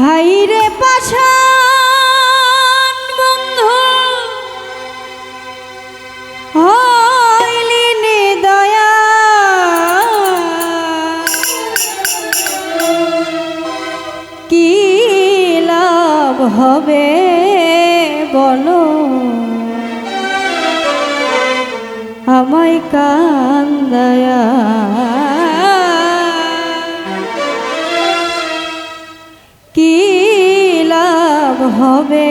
হাইরে পাশান বন্ধু। হইলি নিদয়া। কি লাভ হবে বলো? আমায় দয়া। কি লাভ হবে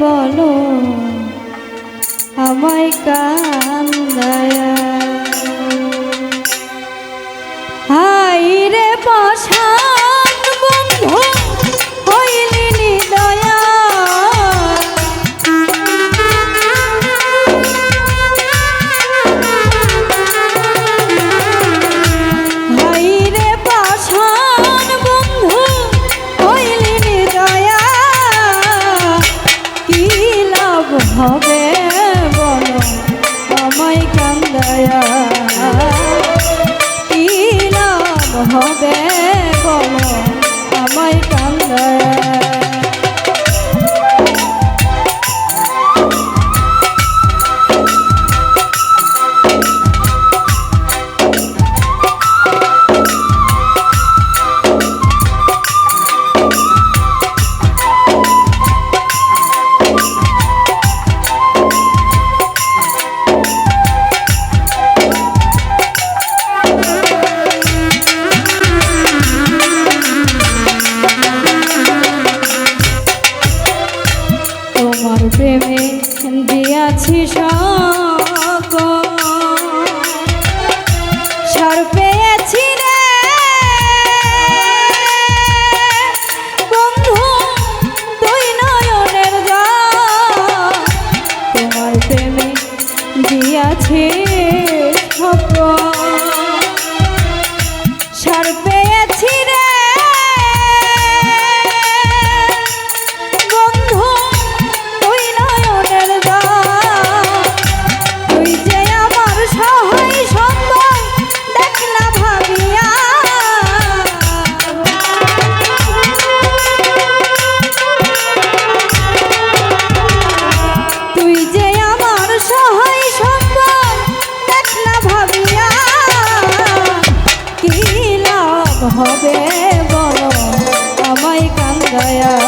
বলো? আমায় কান্দায় হবে হবে বলো আমায় কান্দায়া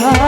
heart.